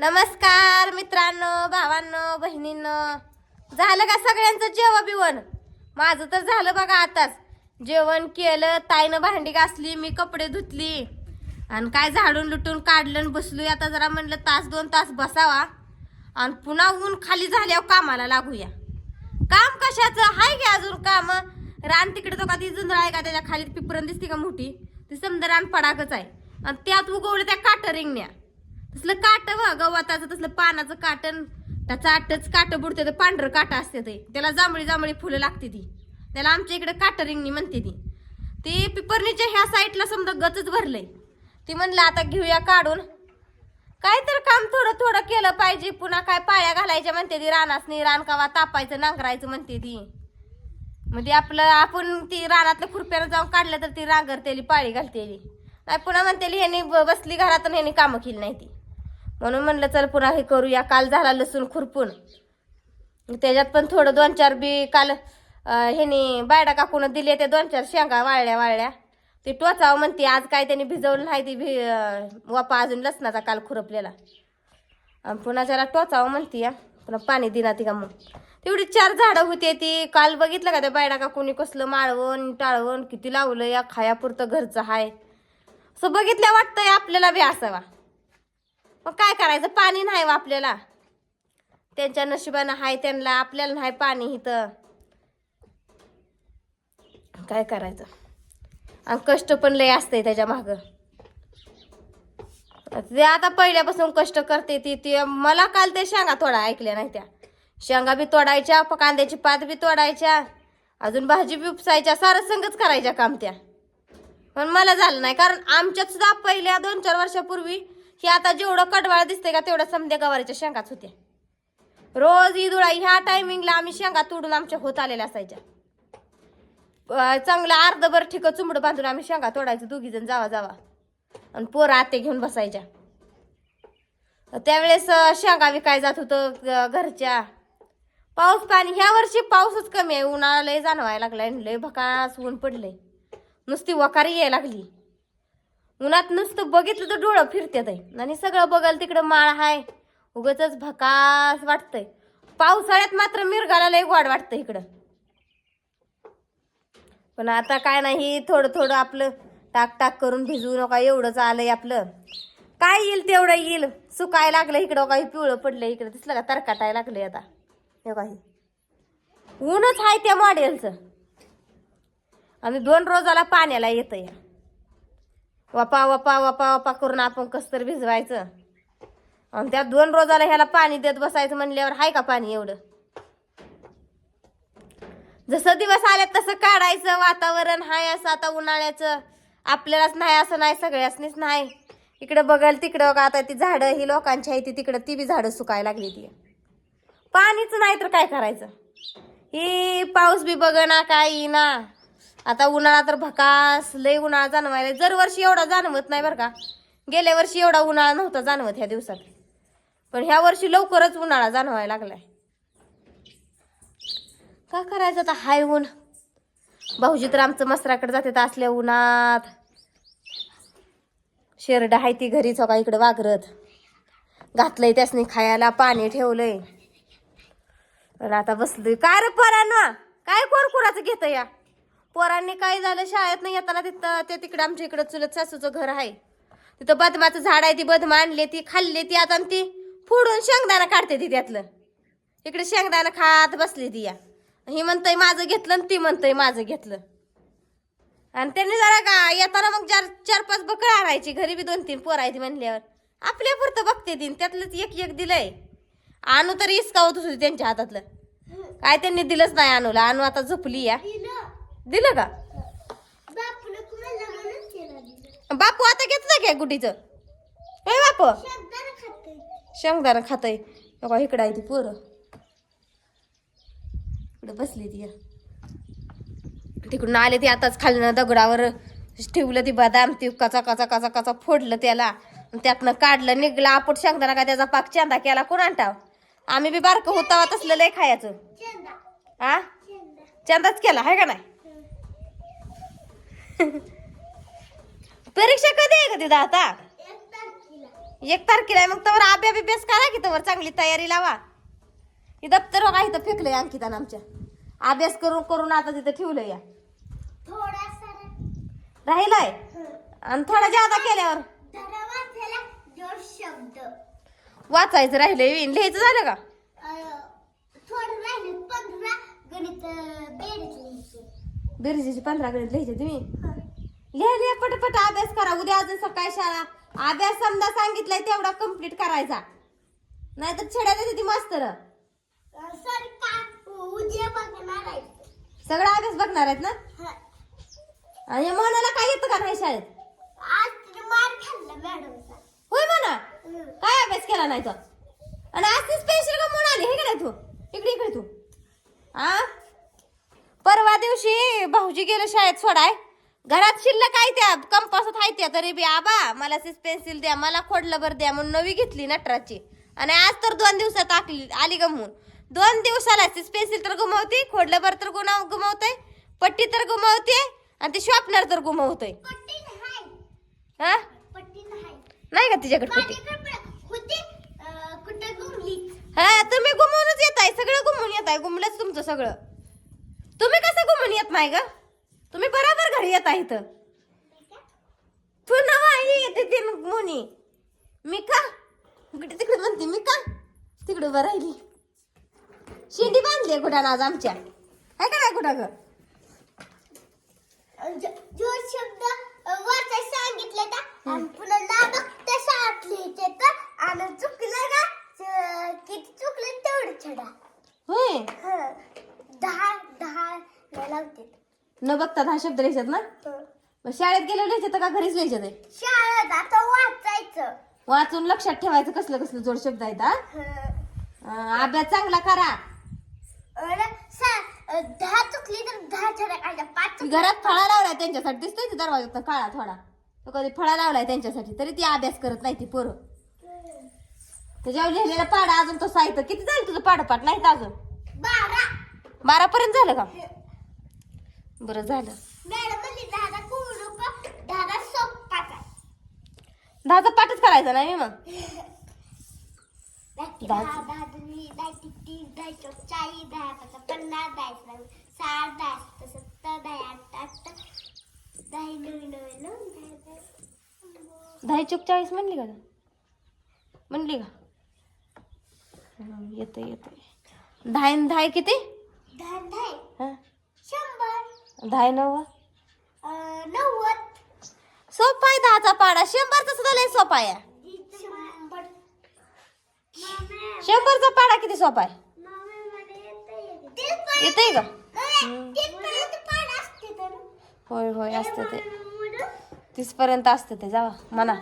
नमस्कार मित्रांनो भावांनो बहिणींनो. झालं का सगळ्यांचं जेवण बिवण? माझं तर झालं बघा आताच. जेवण केलं ताईनं भांडी घासली मी कपडे धुतली. आणि काय झाडून लुटून काढलं आणि आता जरा म्हणलं तास दोन तास बसावा. आणि पुन्हा ऊन खाली झाल्यावर कामाला लागूया. काम कशाचं? हाय गे अजून काम? रान तिकडे तो का ती जुंधळा आहे का? त्याच्याखाली पिपरण दिसते का मोठी? ती समजा रान पडाकच आहे. आणि त्यात उगवलं त्या काटरिंगण्या. तसलं काट व गवताचं तसलं पानाचं काटन त्याचं आठच काट बुडते तर पांढरं काट असते ते. त्याला जांभळी जांभळी फुलं लागते ती. त्याला आमच्या इकडे काटरिंगणी म्हणते ती. ती पिपरणीच्या ह्या साईडला समजा गचच भरलंय. ती म्हणलं आता घेऊया काढून. काय तर काम थोडं थोडं केलं पाहिजे. पुन्हा काय पाळ्या घालायच्या म्हणते ती रानासनी रान कावा तापायचं नांगरायचं म्हणते ती. म्हणजे आपलं आपण ती रानातल्या खुरप्याला जाऊन काढलं तर ती रांगरतेली पाळी घालतेली. नाही पुन्हा म्हणतेली ह्यानी ब- बसली घरात आणि ह्यानी कामं केली नाही ती. म्हणून म्हणलं चल पुन्हा हे करूया. काल झाला लसूण खुरपून. त्याच्यात पण थोडं दोन चार बी काल ह्यानी बायडा काकून दिले ते दोन चार शेंगा वाळल्या वाळल्या. ते टोचावं म्हणते आज काय त्यांनी भिजवलं नाही ती भि वापा अजून लसणाचा काल खुरपलेला. आणि पुन्हा जरा टोचावं म्हणते या पुन्हा पाणी दिना ती का मग? तेवढी चार झाडं होती ती. काल बघितलं का त्या बायडा का कोणी कसलं माळवण टाळवण किती लावलं या खायापुरतं घरचं हाय. असं बघितल्या वाटतंय आपल्याला बी असावा. मग काय करायचं? पाणी नाही व आपल्याला. त्यांच्या नशिबानं हाय त्यांना आपल्याला नाही पाणी इथं. काय करायचं? आणि कष्ट पण लय असतंय त्याच्या मागं. ते आता पहिल्यापासून कष्ट करते ती ती. मला काल ते शेंगा तोडा ऐकल्या नाही त्या. शेंगा बी तोडायच्या कांद्याची पात बी तोडायच्या अजून भाजी बी उपसायच्या सारं संगच करायच्या काम त्या. पण मला झालं नाही. कारण आमच्यात सुद्धा पहिल्या दोन चार वर्षापूर्वी हे आता जेवढं कडवाळ दिसतंय का तेवढं समध्या गवारीच्या शेंगाच होत्या. रोज ईदुळा ह्या टायमिंगला आम्ही शेंगा तोडून आमच्या होत आलेल्या असायच्या. चांगलं अर्धभर ठिक चुंबड बांधून आम्ही शेंगा तोडायचो दोघी जण जावा जावा. आणि पोरं आते घेऊन बसायच्या. त्यावेळेस शेंगा विकाय जात होतं घरच्या. पाऊस पाणी ह्या वर्षी पाऊसच कमी आहे. उन्हाळा लय जाणवायला लागलाय लय भकास ऊन पडलंय. नुसती वकारी यायला लागली. उन्हात नुसतं बघितलं तर डोळं फिरतात आहे आणि सगळं बघल तिकडं माळ हाय. उगच भकास वाटतंय. पावसाळ्यात मात्र मिरगाला लय वाढ वाटतं इकडं. पण आता काय नाही थोडं थोडं आपलं टाक टाक करून भिजवू नका एवढंच आलंय आपलं. काय येईल तेवढं येईल. सुकाय लागलं इकडं काही पिवळं पडलं इकडं. दिसलं का तरकाटाय लागलंय आता. हे काही ऊनच आहे त्या मॉडेलचं आम्ही दोन रोजाला पाण्याला येतं या वपा वपा वपा वपा करून आपण कसं तर भिजवायचं. आणि त्या दोन रोजाला ह्याला पाणी देत बसायचं म्हणल्यावर हाय का पाणी एवढं? जसं दिवस आले तसं काढायचं वातावरण हाय असं आता उन्हाळ्याचं. आपल्यालाच नाही असं नाही सगळ्यासनीच नाही. इकडं बघल तिकडं का आता ती झाडं ही लोकांची आहे ती तिकडं ती बी झाडं सुकायला लागली ती. पाणीच नाही तर काय करायचं? ही पाऊस बी बघ ना काय ना. आता उन्हाळा तर भकास लय उन्हाळा जाणवायला. जर वर्षी एवढा जाणवत नाही बरं का. गेल्या वर्षी एवढा उन्हाळा नव्हता जाणवत ह्या दिवसात. पण ह्या वर्षी लवकरच उन्हाळा जाणवायला लागलाय. का करायचं आता हाय ऊन? भाऊजी तर आमचं मसराकडे जाते तर असल्या उन्हात. शेरड हाय ती घरीच हो का इकडं वागरत. घातलंय त्यासनी खायला पाणी ठेवलंय. पण आता बसलोय. काय रे पोरांना? काय कोरकुराचं घेत या? पोरांनी काय झालं? शाळेत नाही येताना तिथं ते तिकडं आमच्या इकडं चुलत सासूचं घर आहे. तिथं बदमाचं झाड आहे ती बदमा आणली ती खाल्ली ती आता ती फोडून शेंगदाणा काढते ती त्यातलं. इकडे शेंगदाणा खात बसली ती या. ही म्हणतंय माझं घेतलं आणि ती म्हणतंय माझं घेतलं. आणि त्यांनी जरा का येताना मग चार चार पाच बकळ आणायची. घरी बी दोन तीन पोर आहे ती म्हणल्यावर. आपल्या पुरतं बघते ती त्यातलंच एक एक दिलंय. आणू तर इसकावत होती त्यांच्या हातातलं. काय त्यांनी दिलंच नाही आणूला. आणू आता झोपली या. दिलं का? बापू आता घेतलं काय गुटीचं? होय बापू. शेंगदाणा खातय. बघा इकडं आहे ती पोरं. इकडं बसली ती या. तिकडून आले ती आताच खालनं दगडावर. ठेवलं ती बदाम ती कचा कचा कचा कचा फोडलं त्याला. आणि त्यातनं काढलं निघलं. आपट शेंगदाणा का त्याचा पाक चांदा केला? कोण आणटाव आम्ही बी बारकं होता तसलं लय खायचं. हा चांदाच केला आहे का नाही? परीक्षा कधी आहे का तिथं आता? एक तारखेला. आहे. मग तवर अभ्या बिभ्यास करा की तवर चांगली तयारी लावा. हे दप्तर बघा इथं फेकलंय अंकितानं आमच्या. अभ्यास करून करून आता तिथं ठेवलंय या. राहिलाय? आणि थोडा जादा केल्यावर? वाचायचं राहिलंय लिहायचं झालं का? बेरजेची पंधरा गणित लिहायचे तुम्ही? पटपट अभ्यास करा. उद्या अजून सकाळी शाळा. अभ्यास समजा सांगितलाय तेवढा कंप्लीट करायचा. नाहीतर छेड्या देते ती मास्तर. सगळा अभ्यास बघणार आहेत ना. आणि म्हणाला काय येतं का नाही शाळेत? होय म्हणा. काय अभ्यास केला नाही तो? आणि आज ती स्पेशल का म्हणून आली? हे का नाही तू? इकडे इकडे तू. आ? परवा दिवशी भाऊजी गेलं शाळेत सोडाय. घरात शिल्लक आहे त्या कंपासात आहे त्या तरी बी आबा मला सिस पेन्सिल द्या मला खोडलंबर द्या म्हणून नवी घेतली नटराची आणि आज तर दोन दिवसात आकली आली गमवून दोन दिवसाला सिस पेन्सिल तर गुमवते खोडलंबर तर गुन्हा गुमवते पट्टी तर गुमवते आणि ते शॉपनर तर गुमवतोय. पट्टी नाही. हा? का तिच्याकडे पट्टी? हा तुम्ही गुमवूनच येत आहे सगळं गुमवून येत आहे गुमलंच तुमचं सगळं. तुम्ही कसं गुमून येत नाही ग? तुम्ही बरोबर घरी येत आहे इथं. पुन्हा वाहिनी येते ती मुनी. मी का? इकडे तिकडे म्हणते मी का? तिकडे उभं राहिली. शेंडी बांधली कुठं आज आमच्या. आहे का नाही कुठं ग ज- शब्द वाचायला सांगितले का आणि पुन्हा ना बघता शाळेत लिहायचे तर आणि चुकलं का च- किती चुकलं तेवढं छडा होय हं. दहा दहा ला लावते न बघता हा शब्द लिहायच्यात ना. मग शाळेत गेल्यावर लिहायचं का घरीच लिहायचं ते? शाळेत आता वाचायचं. वाचून लक्षात ठेवायचं कसलं कसलं जोड शब्द आहेत हा. अं, अभ्यास चांगला करा. सा- दहा चुकली तर दहा छडा काढल्या पाच ती घरात फळा लावलाय त्यांच्यासाठी दिसतोय ती दरवाजात काळा थोडा. तो कधी फळा लावलाय त्यांच्यासाठी तरी ती अभ्यास करत नाही ती पोरं. त्याच्यावर लिहिलेला पाडा अजून तो साहित्य किती झालं तुझं पाडपाट नाही तर अजून? बारा. बारा पर्यंत झालं का? बरं झालं. आहे दहाचा पाठच करायचा नाही मग. दहा चौक चाळीस म्हणली का म्हणली का? येत येत दहा दहा किती? दहा अं, नव्वद. सोपा आहे दहाचा पाडा. शंभरचा सुद्धा लय सोपा आहे. शंभर. शंभरचा पाडा किती सोपा आहे येतंय. का? होय होय असतं ते. तीस पर्यंत असतं ते जावा म्हणा.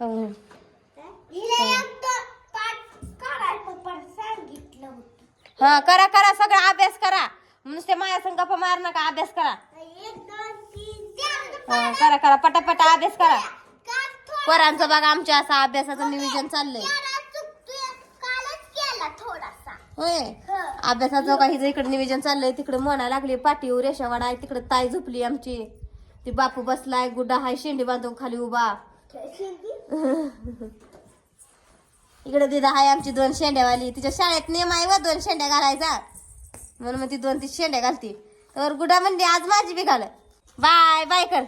हो. होतं. हा करा करा सगळा अभ्यास करा. नुसते माया संग गप्पा मार नका अभ्यास करा. करा करा पटापटा अभ्यास करा. पोरांचं बघा आमच्या असं अभ्यासाचं नियोजन चाललंय. जरा होय. हं. अभ्यासाचं काही इकडे नियोजन चाललंय तिकडे म्हणा लागली पाठीवर रेषावाडा आहे तिकडे ताई झोपली आमची. ती बापू बसलाय गुड्डा हाय शेंडी बांधून खाली उभा. इकडे दिदा हाय आमची दोन शेंड्यावाली. तिच्या शाळेत नेम आहे व दोन शेंड्या घालायचा. म्हणून मग ती दोन ती शेंड्या घालते. तर गुडा म्हणली आज माझी बी घाल बाय बाय कर.